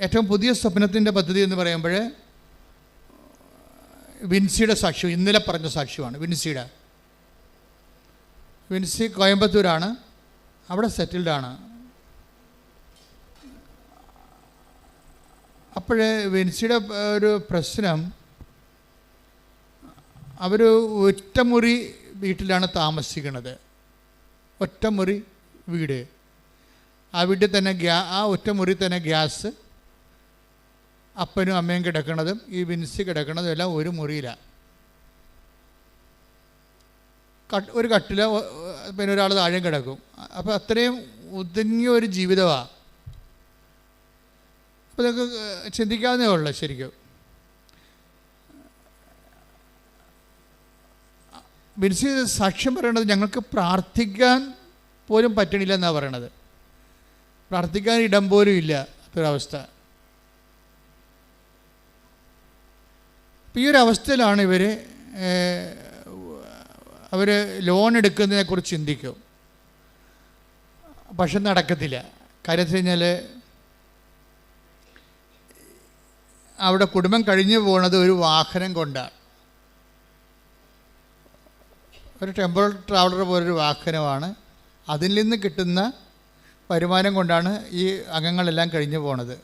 ഏറ്റവും പുതിയ സ്വപ്നത്തിന്റെ പദ്ധതി എന്ന് പറയുമ്പോൾ വിൻസിയുടെ സാക്ഷ്യം ഇന്നലെ പറഞ്ഞ സാക്ഷ്യമാണ് വിൻസിയുടെ. വിൻസി കോയമ്പത്തൂരാണ് അവിടെ സെറ്റിൽഡാണ് അപ്പോഴേ വിൻസിയുടെ ഒരു പ്രശ്നം അവർ ഒറ്റമുറി വീട്ടിലാണ് താമസിക്കുന്നത്. ഒറ്റമുറി വീട്. ആ വീട്ടിൽ തന്നെ ഗ്യാ ആ ഒറ്റമുറി തന്നെ ഗ്യാസ് അപ്പനും അമ്മയും കിടക്കുന്നതും ഈ വിൻസ് കിടക്കണതും എല്ലാം ഒരു മുറിയിലാണ് കട്ട് ഒരു കട്ടില പിന്നെ ഒരാൾ താഴെ കിടക്കും. അപ്പോൾ അത്രയും ഒതുങ്ങിയ ഒരു ജീവിതമാണ് അപ്പോൾ നിങ്ങൾക്ക് ചിന്തിക്കാവുന്നേ ഉള്ളു ശരിക്കും. ബിൻസി സാക്ഷ്യം പറയണത് ഞങ്ങൾക്ക് പ്രാർത്ഥിക്കാൻ പോലും പറ്റണില്ല എന്നാണ് പറയണത്. പ്രാർത്ഥിക്കാൻ ഇടം പോലും ഇല്ല ഒരവസ്ഥ ഈ ഒരു അവസ്ഥയിലാണ് ഇവർ അവർ ലോൺ എടുക്കുന്നതിനെക്കുറിച്ച് ചിന്തിക്കും. പക്ഷെ നടക്കത്തില്ല. കാര്യം വെച്ച് കഴിഞ്ഞാൽ അവിടെ കുടുംബം കഴിഞ്ഞു പോകുന്നത് ഒരു വാഹനം കൊണ്ടാണ്. ഒരു ടെമ്പറൽ ട്രാവലർ പോലൊരു വാഹനമാണ്. അതിൽ നിന്ന് കിട്ടുന്ന വരുമാനം കൊണ്ടാണ് ഈ അംഗങ്ങളെല്ലാം കഴിഞ്ഞു പോണത്.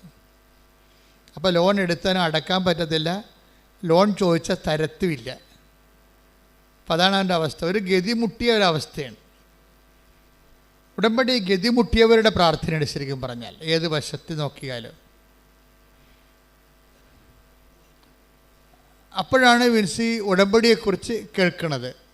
അപ്പോൾ ലോൺ എടുത്താനും അടക്കാൻ പറ്റത്തില്ല. ലോൺ ചോദിച്ച തരത്തുമില്ല. അപ്പം അതാണ് അവന്റെ അവസ്ഥ. ഒരു ഗതി മുട്ടിയ ഒരവസ്ഥയാണ് ഉടമ്പടി ഗതി മുട്ടിയവരുടെ പ്രാർത്ഥനയാണ് ശരിക്കും പറഞ്ഞാൽ. ഏത് വശത്ത് നോക്കിയാലും. അപ്പോഴാണ് വിൻസി ഉടമ്പടിയെക്കുറിച്ച് കേൾക്കുന്നത്.